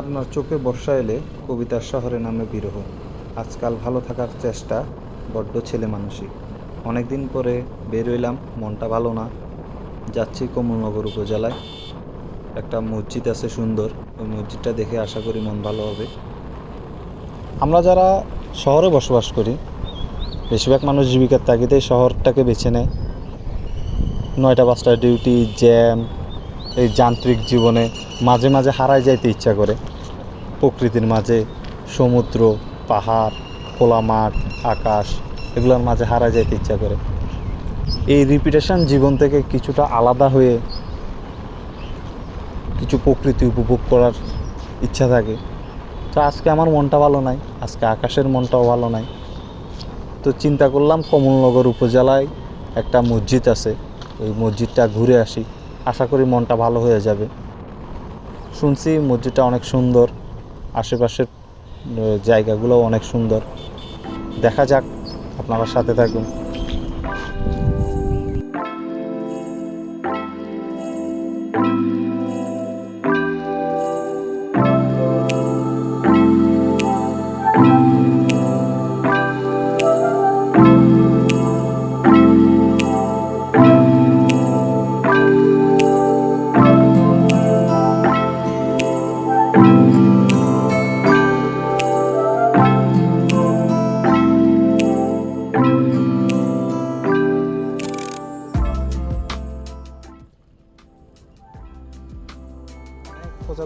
আপনার চোখে বর্ষা এলে কবিতার শহরে নামে বিরহ। আজকাল ভালো থাকার চেষ্টা বড্ড ছেলে মানুষই অনেকদিন পরে বের হইলাম, মনটা ভালো না। যাচ্ছি কমলনগর উপজেলায়। একটা মসজিদ আছে সুন্দর, ওই মসজিদটা দেখে আশা করি মন ভালো হবে। আমরা যারা শহরে বসবাস করি, বেশিরভাগ মানুষ জীবিকার তাগিদে শহরটাকে বেছে নেয়। নয়টা, পাঁচটা ডিউটি, জ্যাম এই যান্ত্রিক জীবনে মাঝে মাঝে হারায় যাইতে ইচ্ছা করে। প্রকৃতির মাঝে সমুদ্র, পাহাড়, খোলা মাঠ, আকাশ, এগুলোর মাঝে হারায় যাইতে ইচ্ছা করে। এই রিপিটেশন জীবন থেকে কিছুটা আলাদা হয়ে কিছু প্রকৃতি উপভোগ করার ইচ্ছা থাকে। তো আজকে আমার মনটা ভালো নাই, আজকে আকাশের মনটাও ভালো নাই। তো চিন্তা করলাম কমলনগর উপজেলায় একটা মসজিদ আছে, ওই মসজিদটা ঘুরে আসি। আশা করি মনটা ভালো হয়ে যাবে। শুনছি মসজিদটা অনেক সুন্দর, আশেপাশের জায়গাগুলো অনেক সুন্দর। দেখা যাক, আপনারা সাথে থাকুন।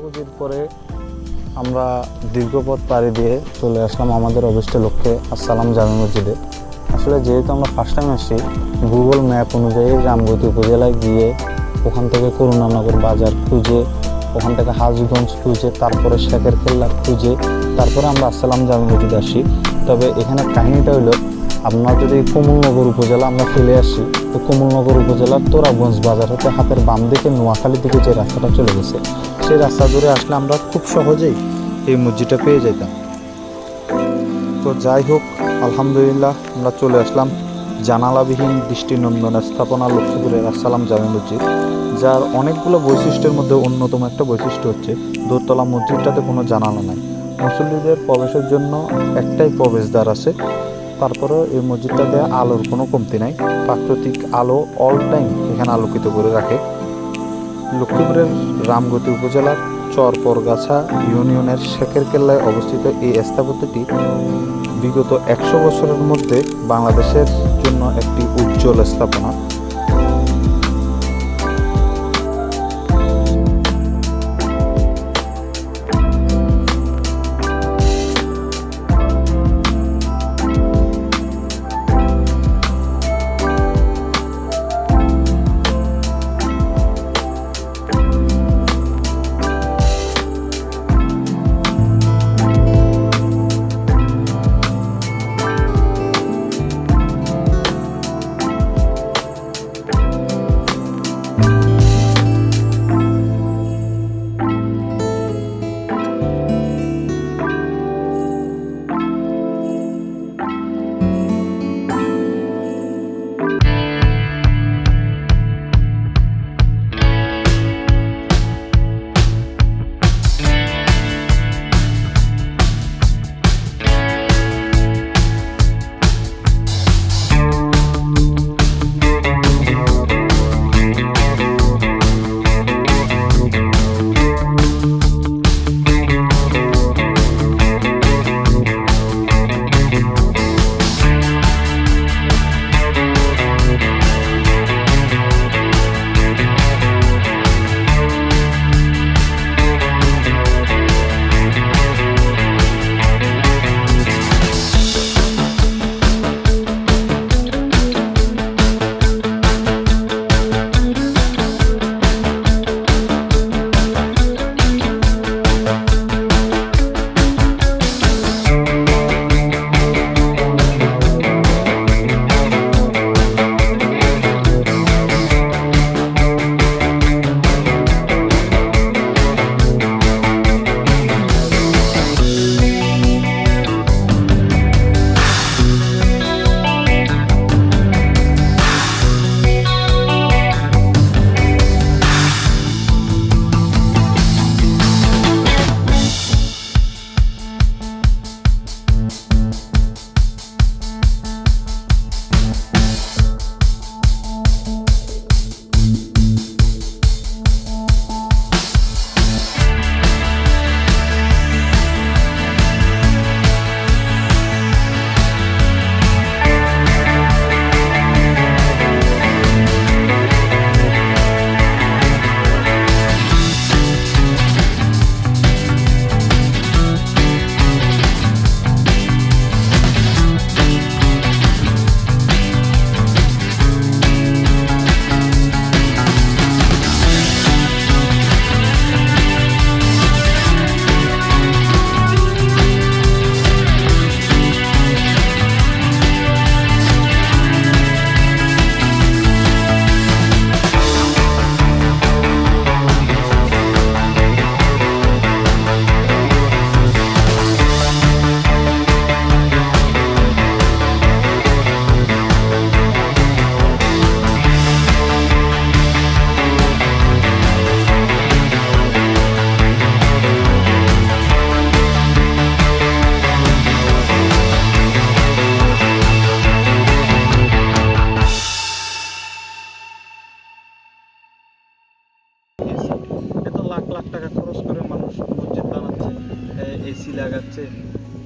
খোঁজাখুঁজির পরে আমরা দীর্ঘপথ পাড়ি দিয়ে চলে আসলাম আমাদের অভিষ্ট লক্ষ্যে আসসালাম জামি মসজিদে। আসলে যেহেতু আমরা ফার্স্ট টাইম আসছি গুগল ম্যাপ অনুযায়ী রামগতি উপজেলায় গিয়ে ওখান থেকে করুণানগর বাজার খুঁজে, ওখান থেকে হাজগঞ্জ খুঁজে, তারপরে শেখের কেল্লা খুঁজে, তারপরে আমরা আসসালাম জামি মসজিদে আসি। তবে এখানে কাহিনীটা হলো আপনার যদি কমলনগর উপজেলা আমরা ফেলে আসি, তো কমলনগর উপজেলার তোরাগঞ্জ বাজার হতে হাতের বাম দিকে নোয়াখালীর দিকে যে রাস্তাটা চলে গেছে। সেই রাস্তা ধরে আসলে আমরা খুব সহজেই এই মসজিদটা পেয়ে যেতাম। তো যাই হোক, আলহামদুলিল্লাহ আমরা চলে আসলাম জানালাবিহীন দৃষ্টিনন্দন স্থাপনা লক্ষ্মীপুরের আসসালাম জামে মসজিদ, যার অনেকগুলো বৈশিষ্ট্যের মধ্যে অন্যতম একটা বৈশিষ্ট্য হচ্ছে দোতলা মসজিদটাতে কোনো জানালা নাই। মুসল্লিদের প্রবেশের জন্য একটাই প্রবেশদ্বার আছে তারপরেও এই মসজিদটাতে আলোর কোনো কমতি নাই। প্রাকৃতিক আলো অল টাইম এখানে আলোকিত করে রাখে। লক্ষ্মীপুরের রামগতি উপজেলার চরপরগাছা ইউনিয়নের শেখের কেল্লায় অবস্থিত এই স্থাপত্যটি বিগত একশো বছরের মধ্যে বাংলাদেশের জন্য একটি উজ্জ্বল স্থাপনা।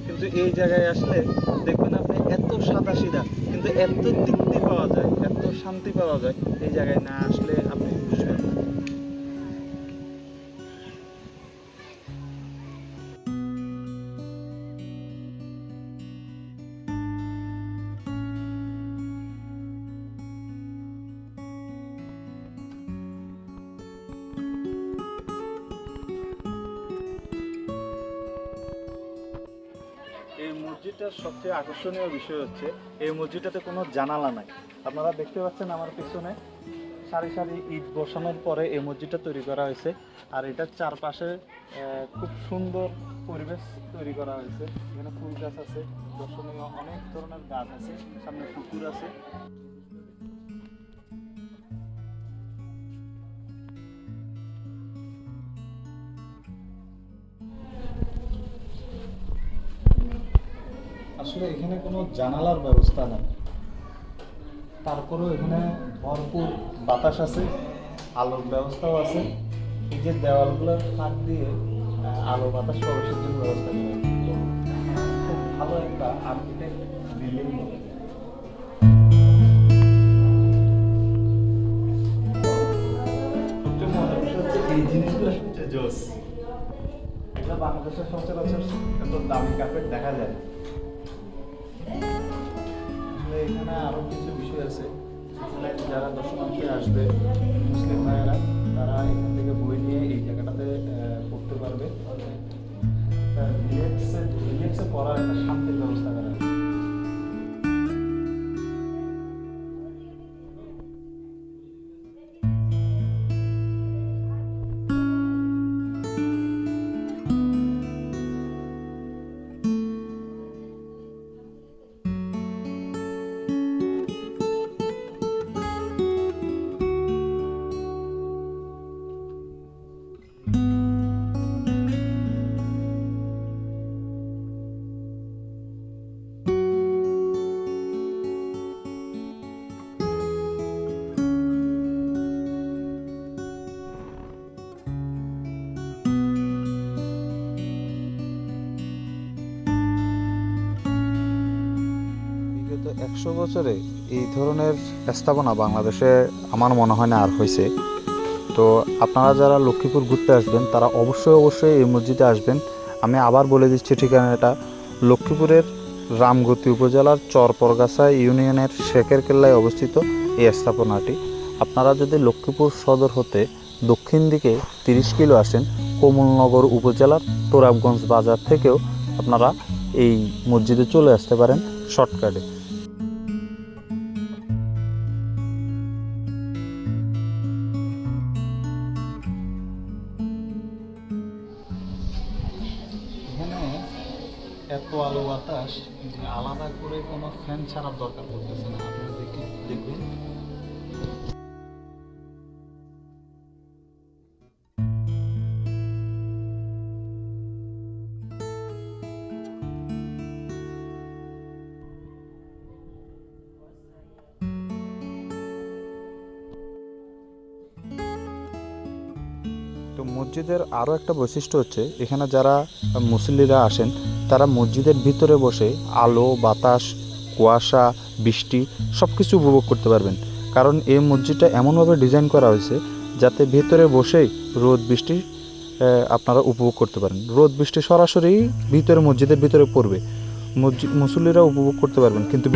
কিন্তু এই জায়গায় আসলে দেখবেন আপনি এত সাদা সিধা কিন্তু এত তৃপ্তি পাওয়া যায়, এত শান্তি পাওয়া যায়, এই জায়গায় না আসলে আপনি মসজিদটার সবচেয়ে আকর্ষণীয় বিষয় হচ্ছে, এই মসজিদটাতে কোনো জানালা নাই। আপনারা দেখতে পাচ্ছেন আমার পিছনে সারি সারি ইট বসানোর পরে এই মসজিদটা তৈরি করা হয়েছে। আর এটার চারপাশে খুব সুন্দর পরিবেশ তৈরি করা হয়েছে। এখানে ফুল গাছ আছে, দর্শনীয় অনেক ধরনের গাছ আছে, সামনে পুকুর আছে। আসলে এখানে কোনো জানালার ব্যবস্থা নেই। তারপরেও এখানে ভরপুর বাতাস আছে, আলোর ব্যবস্থাও আছে। এই যে দেওয়ালগুলোর ফাঁক দিয়ে আলো বাতাস প্রবেশের জন্য ব্যবস্থা করা খুব ভালো একটা আর্কিটেক্ট বিল্ডিং এই জিনিসগুলো সবচেয়ে জোস। এগুলো বাংলাদেশের সচরাচর এত দামি কার্পেট দেখা যায় এখানে আরও কিছু বিষয় আছে। আসলে যারা দর্শনার্থী আসবে, মুসলিম ভাইয়েরা, তারা এখান থেকে বই নিয়ে এই জায়গাটাতে পড়তে পারবে। রিল্যাক্সে পড়ার একশো বছরে এই ধরনের স্থাপনা বাংলাদেশে আমার মনে হয় না আর হয়েছে। তো আপনারা যারা লক্ষ্মীপুর ঘুরতে আসবেন, তারা অবশ্যই অবশ্যই এই মসজিদে আসবেন। আমি আবার বলে দিচ্ছি ঠিকানাটা। লক্ষ্মীপুরের রামগতি উপজেলার চরপরগাছা ইউনিয়নের শেখের কেল্লায় অবস্থিত এই স্থাপনাটি। আপনারা যদি লক্ষ্মীপুর সদর হতে দক্ষিণ দিকে তিরিশ কিলো আসেন, কমলনগর উপজেলার তোরাবগঞ্জ বাজার থেকেও আপনারা এই মসজিদে চলে আসতে পারেন শর্টকাটে। আলাদা করে কোনো ফ্যান ছাড়ার দরকার পড়তেছে না। আপনি দেখি দেখবেন। মসজিদের আরও একটা বৈশিষ্ট্য হচ্ছে, এখানে যারা মুসল্লিরা আসেন, তারা মসজিদের ভিতরে বসে আলো, বাতাস, কুয়াশা, বৃষ্টি সব কিছু উপভোগ করতে পারবেন। কারণ এই মসজিদটা এমনভাবে ডিজাইন করা হয়েছে যাতে ভিতরে বসেই রোদ, বৃষ্টি আপনারা উপভোগ করতে পারেন। রোদ, বৃষ্টি সরাসরি ভিতরে, মসজিদের ভিতরে পড়বে। মসজিদ মুসল্লিরা উপভোগ করতে পারবেন, কিন্তু